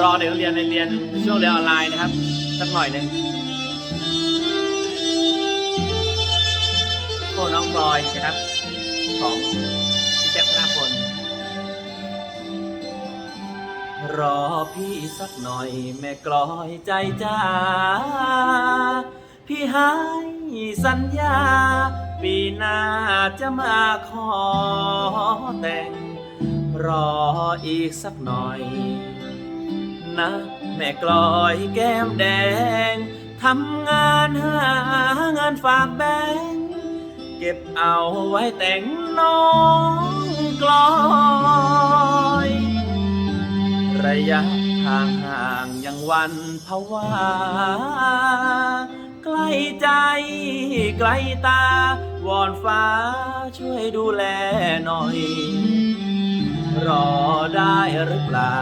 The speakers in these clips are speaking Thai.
รอเด็กนักเรียนในเรียนในช่วงเรียนออนไลน์นะครับ สักหน่อยหนึ่งโอน้องพลอยนะครับ ของพี่แจ๊คธนพลรอพี่สักหน่อยแม่กลอยใจจ้าพี่ให้สัญญา ปีหน้าจะมาขอแต่ง รออีกสักหน่อย นะ แม่กลอยแก้มแดงทำงานหางานฝากแบงค์เก็บเอาไว้แต่งน้องกลอย ระยะทางห่างยังวันภาวาใกล้ใจไกลตาวอนฟ้าช่วยดูแลหน่อย รอได้หรือเปล่า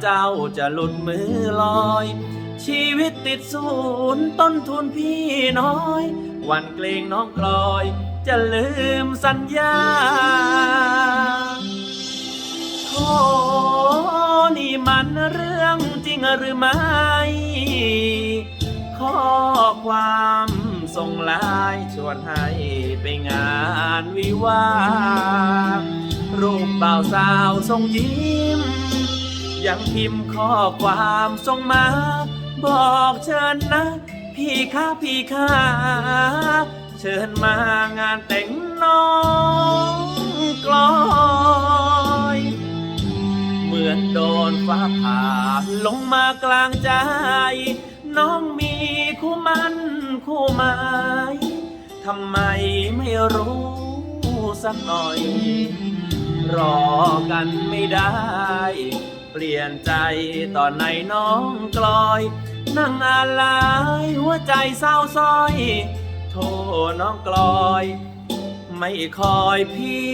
เจ้าจะหลุดมือลอย ชีวิตติดศูนย์ต้นทุนพี่น้อย วันเกรงน้องกลอย จะลืมสัญญาโอนี่มันเรื่องจริงหรือไม่ข้อความส่งไลน์ชวนให้ไปงานวิวารูปบ่าวสาวทรงยิ้ม ยังพิมพ์ข้อความส่งมา บอกเชิญนะ พี่ข้าพี่ข้าเชิญมางานแต่งน้องกลอย เหมือนโดนฟ้าผ่าลงมากลางใจ น้องมีคู่มันคู่หมายทำไมไม่รู้สักหน่อย รอกันไม่ได้ เปลี่ยนใจตอนไหนน้องกลอย นั่งอะไรหัวใจเศร้าซ้อย โทน้องกลอย ไม่คอยพี่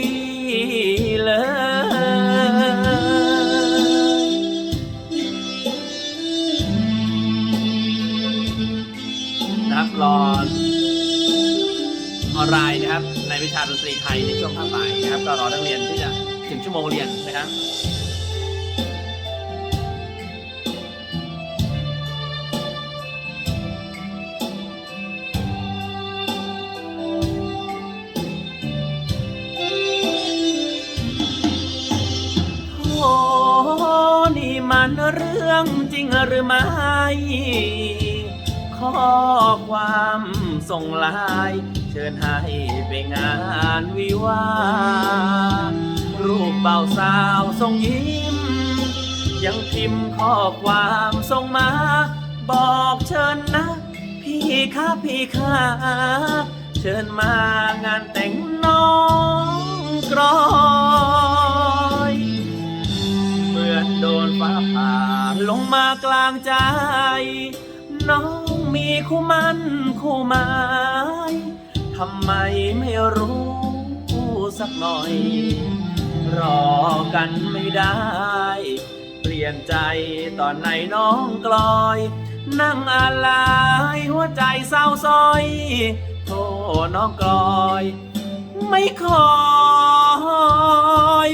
เลยนะครับรอออนไลน์นะครับ ในวิชาดนตรีไทยในช่วงภาคบ่ายนะครับ ก็รอนักเรียนที่จะถึงชั่วโมงเรียนนะครับ นี่มันเรื่องจริงหรือไม่ข้อความส่งไลน์เชิญให้ไปงานวิวารูปเบาสาวส่งยิ้ม ยังพิมพ์ข้อความส่งมา บอกเชิญนะ พี่ข้าพี่ข้าเชิญมางานแต่งน้อง มากลางใจ น้องมีคู่มันคู่หมายทำไมไม่รู้สักหน่อย รอกันไม่ได้ เปลี่ยนใจตอนไหนน้องกลอย นั่งอะไรหัวใจเศร้าซ้อย โทษน้องกลอย ไม่คอย